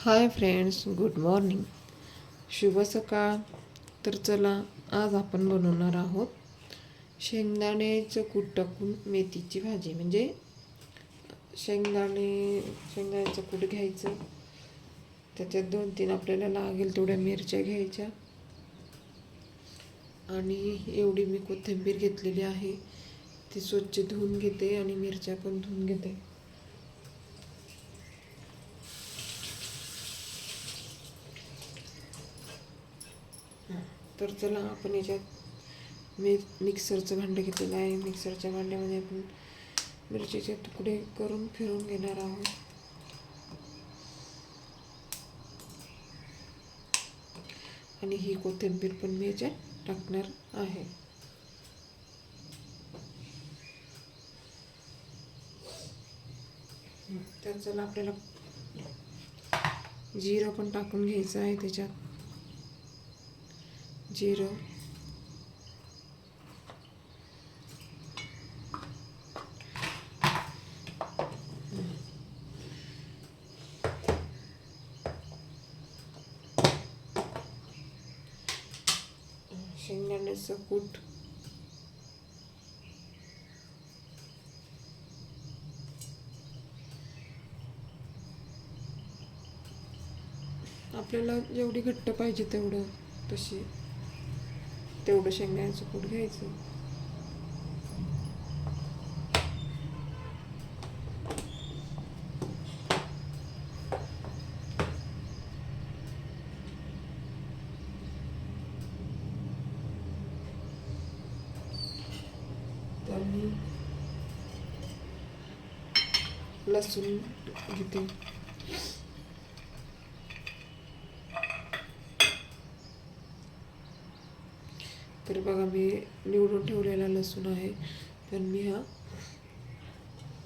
Hi friends good morning. शुभ सकाळ. तर चला आज आपण बनवणार आहोत शेंगदाण्याचं कूट टाकून मेथीची भाजी. म्हणजे शेंगदाणे शेंगदाण्याचं कूट घ्यायचं. त्याच्यात दोन तीन आपल्याला लागेल तेवढ्या मिरच्या घ्यायच्या. आणि एवढी मी कोथिंबीर घेतलेली आहे. ती स्वच्छ धुवून घेते आणि मिरच्या पण धुवून घेते. तर चला आपण याच्यात मी मिक्सरचं भांडं घेतलेलं आहे. मिक्सरच्या भांड्यामध्ये आपण मिरचीचे तुकडे करून फिरून घेणार आहोत. आणि ही कोथिंबीर पण मी याच्यात टाकणार आहे. तर चला आपल्याला जिरं पण टाकून घ्यायचं आहे त्याच्यात. जिरं शेंगदाण्याचं कूट आपल्याला जेवढी घट्ट पाहिजे तेवढं तशी. तेवढं शेंगदाण्याचं कूट घ्यायचं. लसूण घेते. तर बघा मी निवडून ठेवलेला लसूण आहे. तर मी हा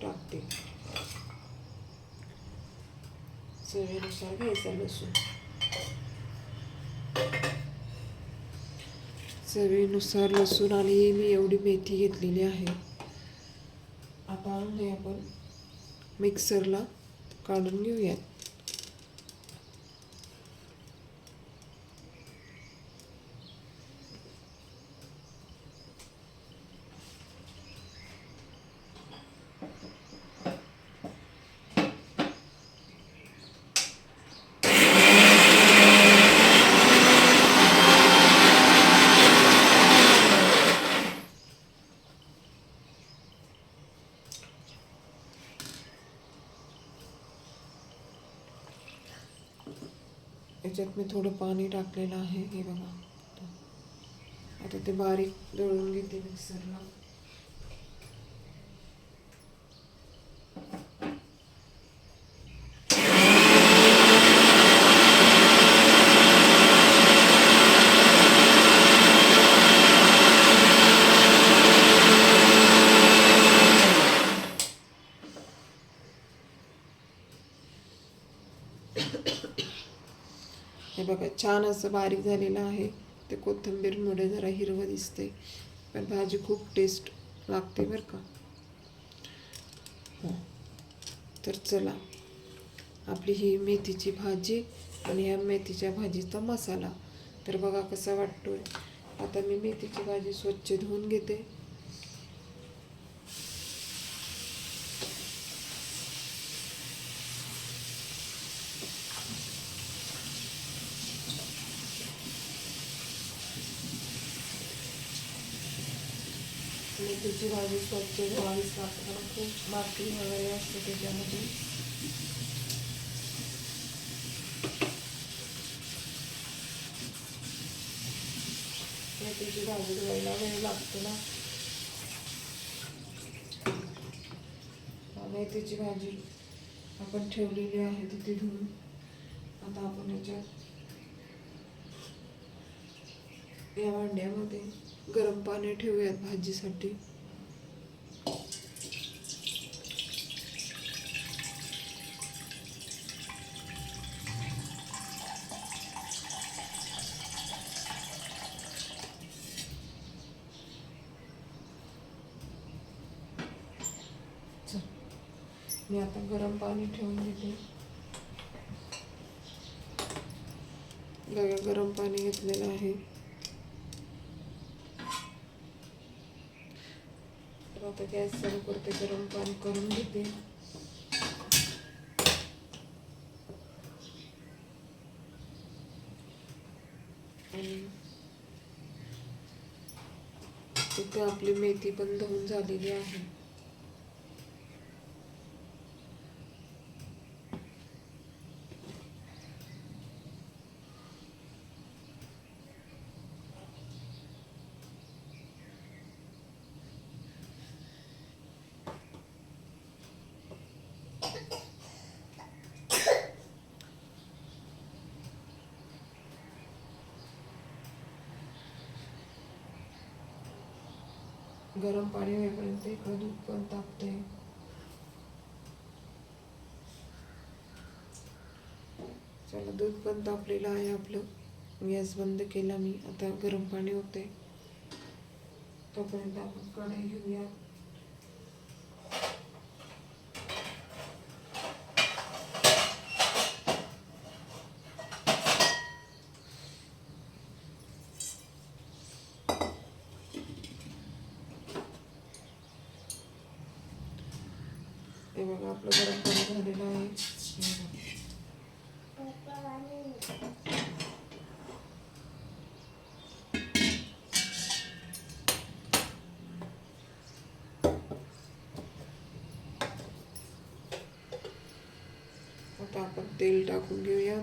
टाकते. चवीनुसार घ्यायचा लसूण. चवीनुसार लसूण आणि मी एवढी मेथी घेतलेली आहे. आता हे आपण मिक्सरला काढून घेऊयात. याच्यात मी थोडं पाणी टाकलेलं आहे हे बघा. आता ते बारीक दळून घेते मिक्सरला. हे बघा छान असं बारीक झालेलं आहे. ते कोथिंबीरमुळे जरा हिरवं दिसते पण भाजी खूप टेस्ट लागते बरं का. हो. तर चला आपली ही मेथीची भाजी आणि ह्या मेथीच्या भाजीचा मसाला. तर बघा कसा वाटतो आहे आता मी मेथीची भाजी स्वच्छ धुवून घेते. त्याची भाजी स्वच्छ धुवावीच लागतात खूप माती वगैरे असते त्याच्यामध्ये. त्याची भाजी धुवायला वेळ लागतो ना. मेथीची भाजी आपण ठेवलेली आहे तिथे धुवून. आता आपण याच्यात या भांड्यामध्ये गरम पाणी ठेवूयात भाजीसाठी. आता गरम पाणी ठेवून देते बघा गरम पाणी घेतलेलं आहे. तर आता गॅस चालू करते गरम पाणी करून घेते. आणि तिथे आपली मेथी पण धुवून झालेली आहे. गरम पाणी होईपर्यंत इकडं दूध पण तापते. चला दूध पण तापलेलं आहे आपलं. गॅस बंद केला मी. आता गरम पाणी होते. तोपर्यंत आपण कढई घेऊया हे बघा आपलं गरम पाणी झालेलं आहे आता आपण तेल टाकून घेऊया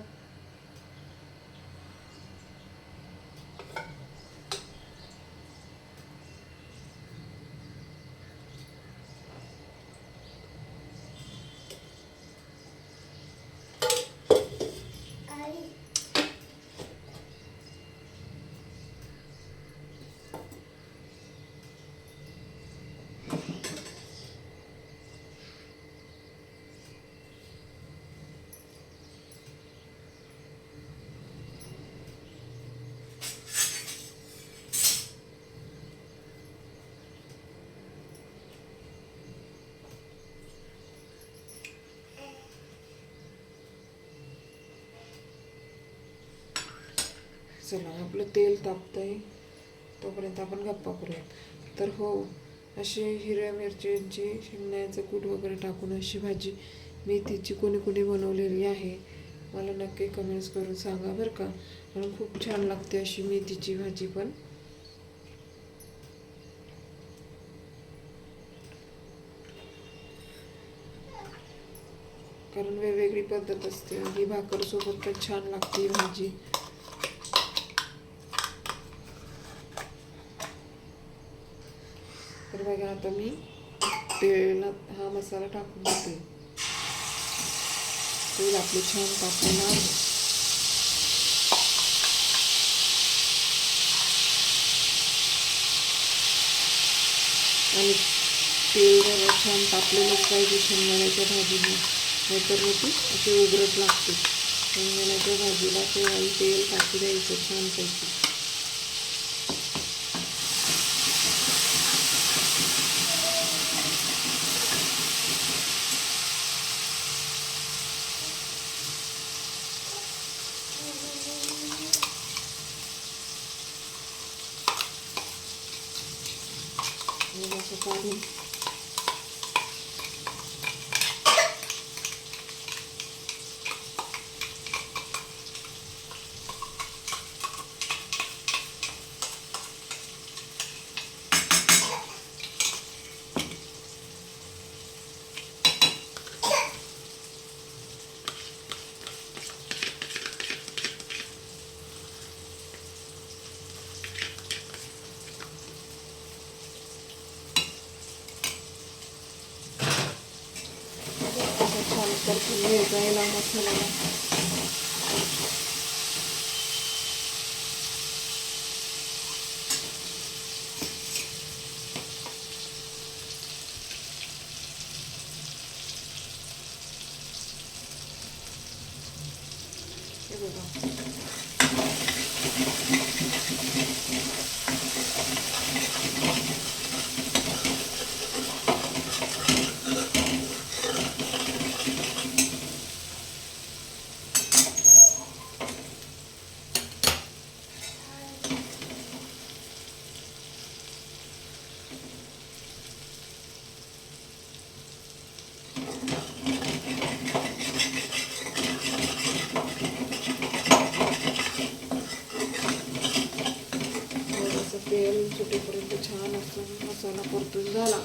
चला आपलं तेल तापतंय तोपर्यंत आपण गप्पा करूया तर हो अशी हिरव्या मिरच्यांची शेंगण्याचं कूट वगैरे टाकून अशी भाजी मेथीची कोणी कोणी बनवलेली आहे. मला नक्की कमेंट्स करून सांगा बरं का. म्हणून खूप छान लागते अशी मेथीची भाजी पण. कारण वेगवेगळी पद्धत असते ही भाकरसोबत पण छान लागते ही भाजी. तर बघा आता मी तेलात हा मसाला टाकून देते. तेल आपले छान तापलेलं आणि तेल जरा छान तापलेलंच पाहिजे शेंगदाण्याच्या भाजीला. नाहीतर मग ती अशी उघडत लागते. शेंगदाण्याच्या भाजीला तेव्हाही तेल टाकू द्यायचं छानपैकी मग असं काढून असं छान परतून घ्यायचा याला मसाल्याला हे बघा मसाला परतून झाला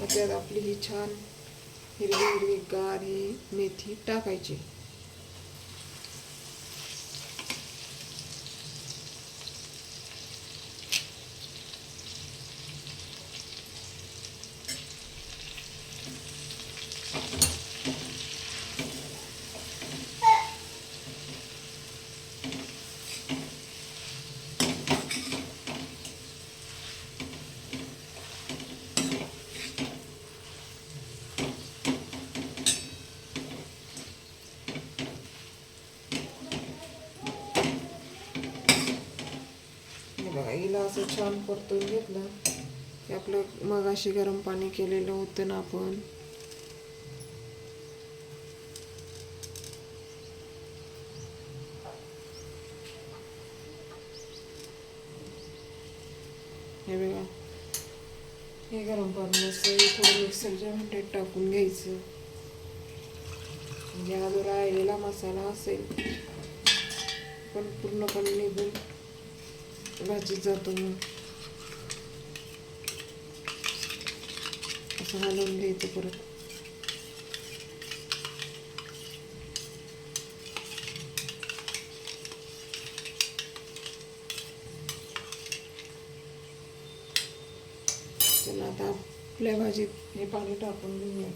मग त्यात आपली ही छान हिरवी हिरवी गार ही मेथी टाकायची हे बघा हिला असं छान परतून घेतलं. की आपलं मगाशी गरम पाणी केलेलं होतं ना आपण. हे बघा. हे गरम पाणी असं थोडं मिक्सरच्या भांड्यात टाकून घ्यायचं. म्हणजे हा जो राहिलेला मसाला असेल पण पूर्णपणे निघून भाजीत जातो मग असं हलवून घ्यायचं परत चला आता आपल्या भाजीत हे पाणी टाकून घेऊया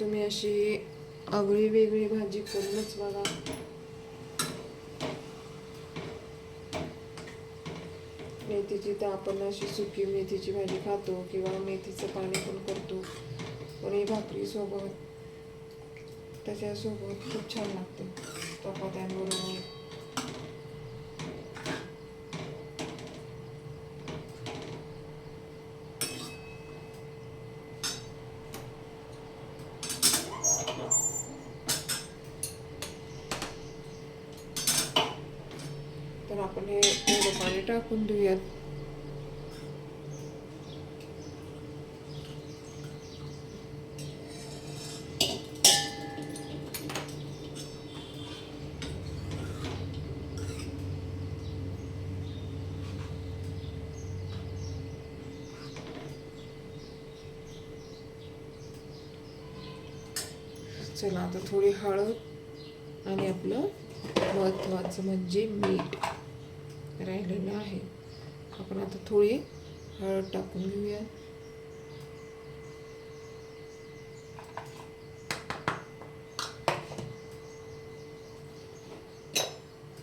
तुम्ही अशी आगळी वेगळी भाजी करूनच बघा. मेथीची तर आपण अशी सुकी मेथीची भाजी खातो किंवा मेथीचं पाणी पण करतो. पण ही भाकरीसोबत त्याच्यासोबत खूप छान लागते. चपात्यांबरोबर तर आपण हे थोडं पाणी टाकून देऊयात. चला आता थोडी हळद आणि आपलं महत्त्वाचं म्हणजे मीठ. राहिलेलं आहे. आपण आता थोडी हळद टाकून घेऊया.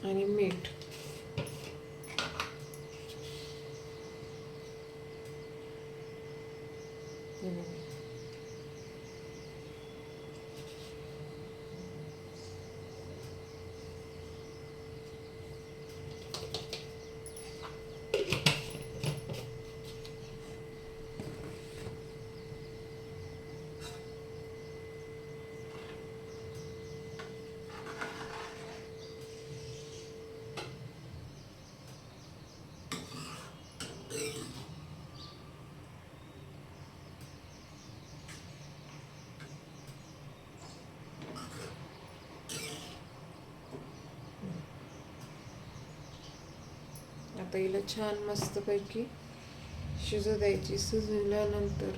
आणि मीठ हे बघा. आता हिला छान मस्तपैकी शिजू द्यायची शिजल्यानंतर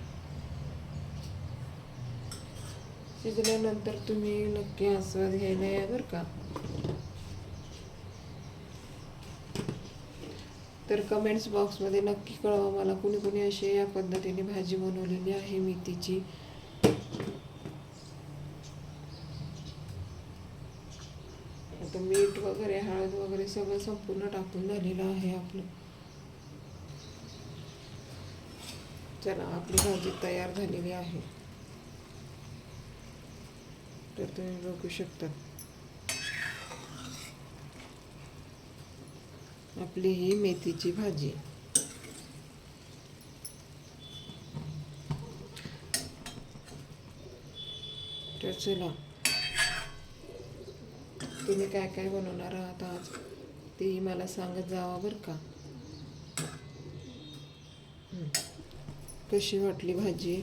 शिजल्यानंतर तुम्ही नक्की आस्वाद घ्यायला या बरं का. तर कमेंट्स बॉक्समध्ये नक्की कळवा मला कुणी कुणी अशी या पद्धतीने भाजी बनवलेली आहे मेथीची. आता मीठ वगैरे हळद वगैरे सगळं संपूर्ण टाकून झालेलं आहे आपलं. चला आपली भाजी तयार झालेली आहे. तर तुम्ही बघू शकता. आपली ही मेथीची भाजी. तर चला तुम्ही काय काय बनवणार आहात आज? तेही मला सांगत जावा बरं का. कशी वाटली भाजी?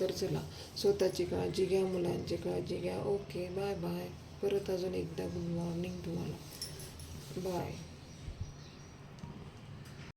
तर चला स्वतःची काळजी घ्या मुलांची काळजी घ्या. ओके बाय बाय परत अजून एकदा गुड मॉर्निंग तुम्हाला. बाय